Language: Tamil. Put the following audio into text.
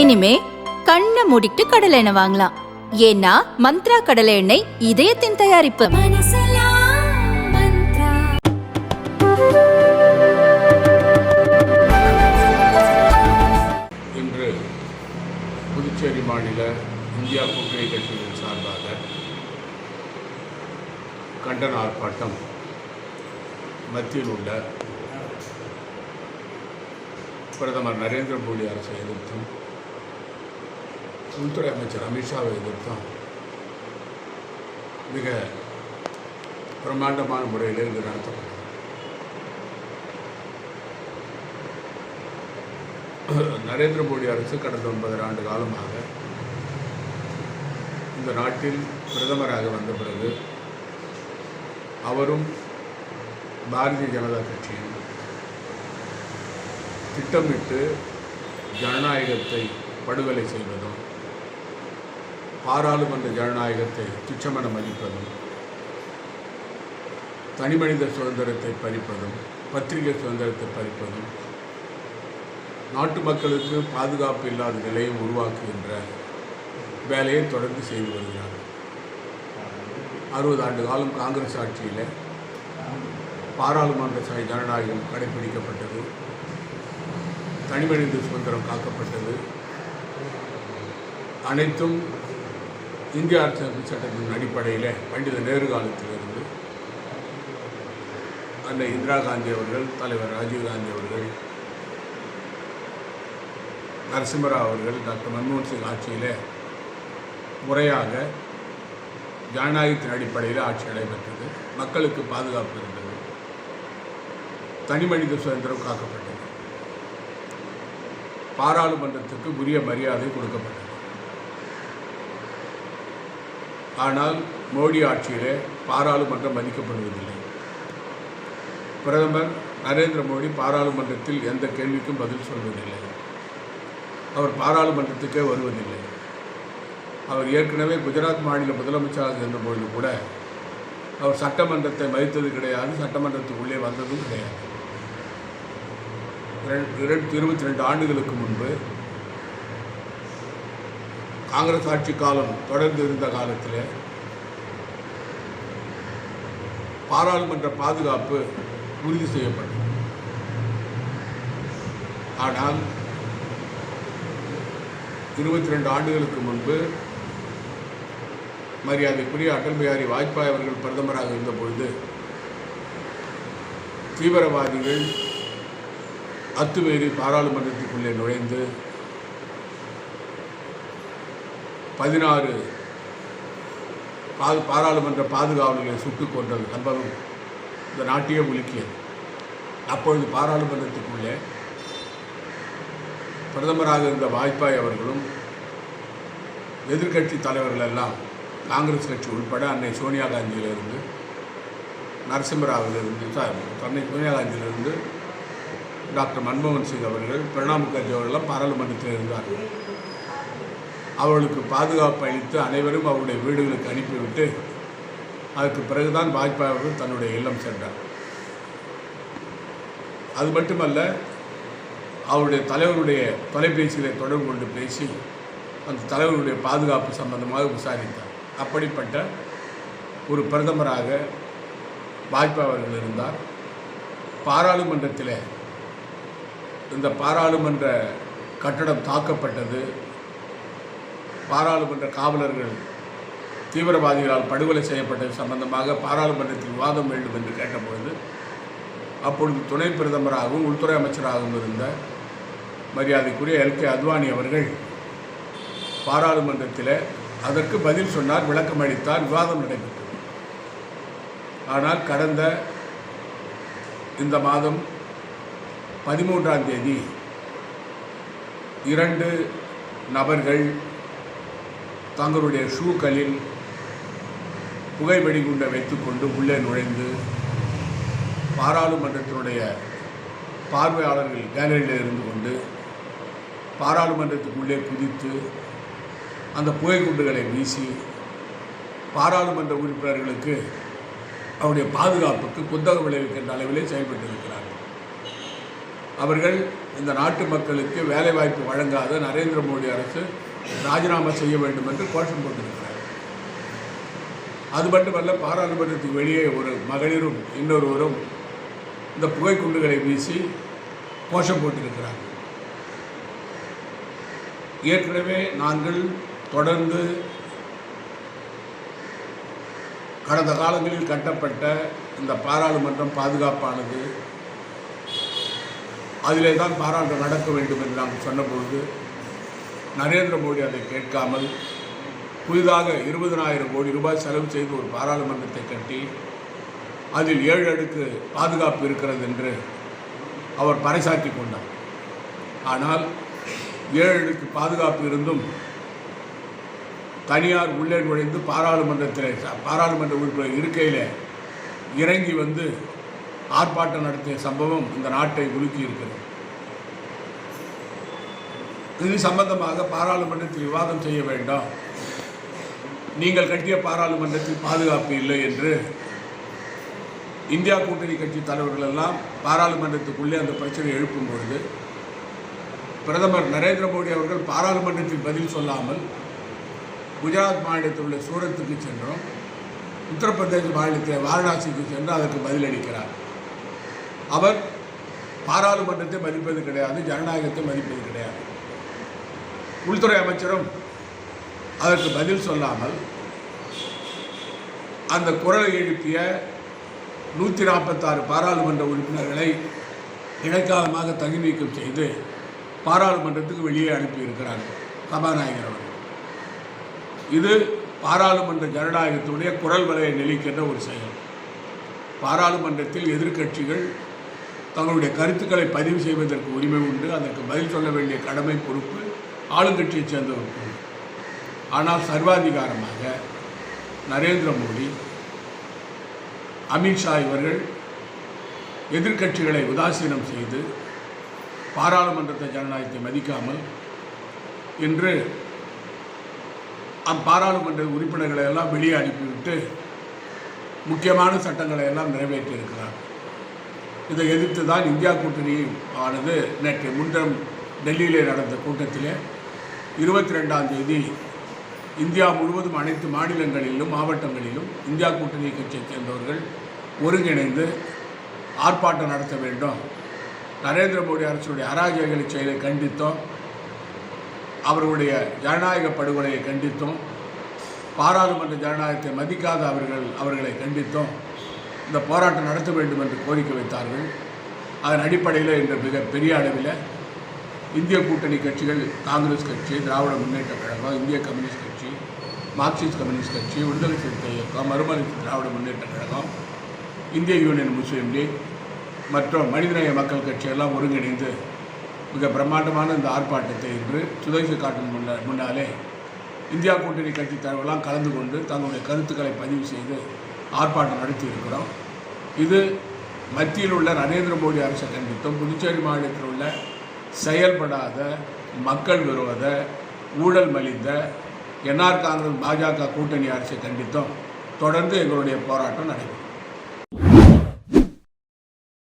இனிமே கண்ணை மூடிட்டு கடலை எண்ணெய் வாங்கலாம். ஏன்னா மந்த்ரா கடலை எண்ணெய் இதயத்தின் தயாரிப்பு. இன்று புதுச்சேரி மாநில இந்தியா கூட்டணி கட்சியின் சார்பாக கண்டன ஆர்ப்பாட்டம் மத்தியில் உள்ள பிரதமர் நரேந்திர மோடி அரசை எதிர்த்தும் உள்துறை அமைச்சர் அமித்ஷாவை எதிர்த்தும் மிக பிரம்மாண்டமான முறையில் இங்கு நடத்தப்பட்டது. நரேந்திர மோடி அரசு கடந்த ஒன்பது ஆண்டு காலமாக இந்த நாட்டில் பிரதமராக வந்த பிறகு அவரும் பாரதிய ஜனதா கட்சியும் திட்டமிட்டு ஜனநாயகத்தை படுகொலை செய்வதும் பாராளுமன்ற ஜனநாயகத்தை துச்சமென மதிப்பதும் தனிமனித சுதந்திரத்தை பறிப்பதும் பத்திரிகை சுதந்திரத்தை பறிப்பதும் நாட்டு மக்களுக்கு பாதுகாப்பு இல்லாத நிலையை உருவாக்குகின்ற வேலையை தொடர்ந்து செய்து வருகிறார் அறுபது ஆண்டு காலம் காங்கிரஸ் ஆட்சியில் பாராளுமன்ற ச- ஜனநாயகம் கடைபிடிக்கப்பட்டது. தனிமனித சுதந்திரம் காக்கப்பட்டது. அனைத்தும் இந்திய அரசியல் சட்டத்தின் அடிப்படையில் பண்டித நேரு காலத்திலிருந்து அந்த இந்திரா காந்தி அவர்கள் தலைவர் ராஜீவ் காந்தி அவர்கள் நரசிம்மராவ் அவர்கள் டாக்டர் மன்மோகன் சிங் ஆட்சியில் முறையாக ஜனநாயகத்தின் அடிப்படையில் ஆட்சி நடைபெற்றது. மக்களுக்கு பாதுகாப்பு இருந்தது. தனி மனித சுதந்திரம் காக்கப்பட்டது. பாராளுமன்றத்துக்கு உரிய மரியாதை கொடுக்கப்பட்டது. ஆனால் மோடி ஆட்சியிலே பாராளுமன்றம் மதிக்கப்படுவதில்லை. பிரதமர் நரேந்திர மோடி பாராளுமன்றத்தில் எந்த கேள்விக்கும் பதில் சொல்வதில்லை. அவர் பாராளுமன்றத்துக்கே வருவதில்லை. அவர் ஏற்கனவே குஜராத் மாநில முதலமைச்சராக இருந்தபொழுது கூட அவர் சட்டமன்றத்தை மதித்தது கிடையாது சட்டமன்றத்துக்குள்ளே வந்ததும் கிடையாது. இரண்டு இருபத்தி ரெண்டு ஆண்டுகளுக்கு முன்பு காங்கிரஸ் ஆட்சி காலம் தொடர்ந்து இருந்த காலத்தில் பாராளுமன்ற பாதுகாப்பு உறுதி செய்யப்பட்டது. ஆனால் இருபத்தி ரெண்டு ஆண்டுகளுக்கு முன்பு மரியாதைக்குரிய அடல் பிஹாரி வாஜ்பாய் அவர்கள் பிரதமராக இருந்தபொழுது தீவிரவாதிகள் அத்துமீறி பாராளுமன்றத்துக்குள்ளே நுழைந்து பதினாறு பா பாராளுமன்ற பாதுகாவலர்களை சுட்டுக் கொண்ட சம்பவம் இந்த நாட்டையே உலுக்கியது அப்பொழுது பாராளுமன்றத்துக்குள்ளே பிரதமராக இருந்த வாஜ்பாய் அவர்களும் எதிர்க்கட்சி தலைவர்கள் எல்லாம் காங்கிரஸ் கட்சி உட்பட அன்னை சோனியா காந்தியிலிருந்து நரசிம்மராவிலிருந்து சாரி, அன்னை சோனியா காந்தியிலிருந்து டாக்டர் மன்மோகன் சிங் அவர்கள் பிரணாப் முகர்ஜி அவர்கள்லாம் பாராளுமன்றத்தில் இருந்தார்கள். அவர்களுக்கு பாதுகாப்பு அளித்து அனைவரும் அவருடைய வீடுகளுக்கு அனுப்பிவிட்டு அதற்கு பிறகுதான் வாஜ்பாய் அவர்கள் தன்னுடைய இல்லம் சென்றார். அது மட்டுமல்ல அவருடைய தலைவருடைய தொலைபேசிகளை தொடர்பு கொண்டு பேசி அந்த தலைவருடைய பாதுகாப்பு சம்பந்தமாக விசாரித்தார். அப்படிப்பட்ட ஒரு பிரதமராக வாஜ்பாய் அவர்கள் இருந்தார். பாராளுமன்றத்தில் இந்த பாராளுமன்ற கட்டடம் தாக்கப்பட்டது. பாராளுமன்ற காவலர்கள் தீவிரவாதிகளால் படுகொலை செய்யப்பட்டது சம்பந்தமாக பாராளுமன்றத்தில் விவாதம் வேண்டும் என்று கேட்டபொழுது அப்பொழுது துணை பிரதமராகவும் உள்துறை அமைச்சராகவும் இருந்த மரியாதைக்குரிய எல். கே. அத்வானி அவர்கள் பாராளுமன்றத்தில் அதற்கு பதில் சொன்னார் விளக்கம் அளித்தார் விவாதம் நடைபெற்றது. ஆனால் கடந்த இந்த மாதம் பதிமூன்றாம் தேதி இரண்டு நபர்கள் தங்களுடைய ஷூக்களில் புகை வெடிகுண்டை வைத்துக்கொண்டு உள்ளே நுழைந்து பாராளுமன்றத்தினுடைய பார்வையாளர்கள் கேலரியில் இருந்து கொண்டு பாராளுமன்றத்துக்குள்ளே குதித்து அந்த புகைக்குண்டுகளை வீசி பாராளுமன்ற உறுப்பினர்களுக்கு அவருடைய பாதுகாப்புக்கு குந்தகம் விளைவிக்கின்ற அளவிலே செயல்பட்டிருக்கிறார்கள். அவர்கள் இந்த நாட்டு மக்களுக்கு வேலைவாய்ப்பு வழங்காத நரேந்திர மோடி அரசு ராஜினாமா செய்ய வேண்டும் என்று கோஷம் போட்டிருக்கிறார். அது மட்டுமல்ல பாராளுமன்றத்துக்கு வெளியே ஒரு மகளிரும் இன்னொருவரும் இந்த புகைக்குண்டுகளை வீசி கோஷம் போட்டிருக்கிறார். ஏற்கனவே நாங்கள் தொடர்ந்து கடந்த காலங்களில் கட்டப்பட்ட இந்த பாராளுமன்றம் பாதுகாப்பானது. அதிலே தான் பாராளுமன்றம் நடக்க வேண்டும் என்று நாங்கள் சொன்னபொழுது நரேந்திர மோடி அதை கேட்காமல் புதிதாக இருபதனாயிரம் கோடி ரூபாய் செலவு செய்து ஒரு பாராளுமன்றத்தை கட்டி அதில் ஏழு அடுக்கு பாதுகாப்பு இருக்கிறது என்று அவர் பறைசாற்றி கொண்டார். ஆனால் ஏழு அடுக்கு பாதுகாப்பு இருந்தும் தனியார் உள்ளே நுழைந்து பாராளுமன்றத்தில் பாராளுமன்ற உறுப்பினர் இருக்கையில் இறங்கி வந்து ஆர்ப்பாட்டம் நடத்திய சம்பவம் இந்த நாட்டை உலுக்கி இருக்கிறது இது சம்பந்தமாக பாராளுமன்றத்தில் விவாதம் செய்ய வேண்டாம். நீங்கள் கட்டிய பாராளுமன்றத்தில் பாதுகாப்பு இல்லை என்று இந்தியா கூட்டணி கட்சி தலைவர்கள் எல்லாம் பாராளுமன்றத்துக்குள்ளே அந்த பிரச்சனை எழுப்பும் பொழுது பிரதமர் நரேந்திர மோடி அவர்கள் பாராளுமன்றத்தில் பதில் சொல்லாமல் குஜராத் மாநிலத்தில் உள்ள சூரத்துக்கு சென்றோம். உத்தரப்பிரதேச மாநிலத்தில் வாரணாசிக்கு சென்று அதற்கு பதிலளிக்கிறார் அவர் பாராளுமன்றத்தை மதிப்பது கிடையாது ஜனநாயகத்தை மதிப்பது கிடையாது. உள்துறை அமைச்சரும் அதற்கு பதில் சொல்லாமல் அந்த குரலை எழுப்பிய நூற்றி நாற்பத்தாறு பாராளுமன்ற உறுப்பினர்களை இடைக்காலமாக தகுதி நீக்கம் செய்து பாராளுமன்றத்துக்கு வெளியே அனுப்பியிருக்கிறார்கள் சபாநாயகர் அவர்கள். இது பாராளுமன்ற ஜனநாயகத்துடைய குரல் வலையை நெளிக்கின்ற ஒரு செயல். பாராளுமன்றத்தில் எதிர்க்கட்சிகள் தங்களுடைய கருத்துக்களை பதிவு செய்வதற்கு உரிமை உண்டு அதற்கு பதில் சொல்ல வேண்டிய கடமை பொறுப்பு ஆளுங்கட்சியை சேர்ந்தவர்கள் ஆனால் சர்வாதிகாரமாக நரேந்திர மோடி அமித்ஷா இவர்கள் எதிர்க்கட்சிகளை உதாசீனம் செய்து பாராளுமன்றத்தை ஜனநாயகத்தை மதிக்காமல் இன்று அப்பாராளுமன்ற உறுப்பினர்களை எல்லாம் வெளியே அனுப்பிவிட்டு முக்கியமான சட்டங்களை எல்லாம் நிறைவேற்றியிருக்கிறார். இதை எதிர்த்து தான் இந்தியா கூட்டணி ஆனது நேற்று முன்றம் டெல்லியிலே நடந்த கூட்டத்திலே இருபத்தி ரெண்டாம் தேதி இந்தியா முழுவதும் அனைத்து மாநிலங்களிலும் மாவட்டங்களிலும் இந்தியா கூட்டணி கட்சியைச் சேர்ந்தவர்கள் ஒருங்கிணைந்து ஆர்ப்பாட்டம் நடத்த வேண்டும். நரேந்திர மோடி அரசுடைய அராஜகங்களை செயலை கண்டித்தோம். அவர்களுடைய ஜனநாயக படுகொலையை கண்டித்தோம். பாராளுமன்ற ஜனநாயகத்தை மதிக்காத அவர்கள் அவர்களை கண்டித்தோம். இந்த போராட்டம் நடத்த வேண்டும் என்று கோரிக்கை வைத்தார்கள். அதன் அடிப்படையில் இன்று மிக பெரிய அளவில் இந்திய கூட்டணி கட்சிகள் காங்கிரஸ் கட்சி திராவிட முன்னேற்ற கழகம் இந்திய கம்யூனிஸ்ட் கட்சி மார்க்சிஸ்ட் கம்யூனிஸ்ட் கட்சி விடுதலை சிறுத்தை இயக்கம் மறுமலர்ச்சி திராவிட முன்னேற்ற கழகம் இந்திய யூனியன் முஸ்லீம் லீக் மற்றும் மனிதநேய மக்கள் கட்சியெல்லாம் ஒருங்கிணைந்து மிக பிரம்மாண்டமான இந்த ஆர்ப்பாட்டத்தை இன்று சுதேச காட்டின் முன்ன முன்னாலே இந்தியா கூட்டணி கட்சி தலைவர்களாம் கலந்து கொண்டு தங்களுடைய கருத்துக்களை பதிவு செய்து ஆர்ப்பாட்டம் நடத்தி இருக்கிறோம் இது மத்தியில் உள்ள நரேந்திர மோடி அரசை கண்டித்தும் புதுச்சேரி மாநிலத்தில் உள்ள செயல்படாத மக்கள் விரோத ஊழல் மலிந்த என்ஆர் காங்கிரஸ் பாஜக கூட்டணி அரசை கண்டித்தும். தொடர்ந்து எங்களுடைய போராட்டம் நடைபெறும்.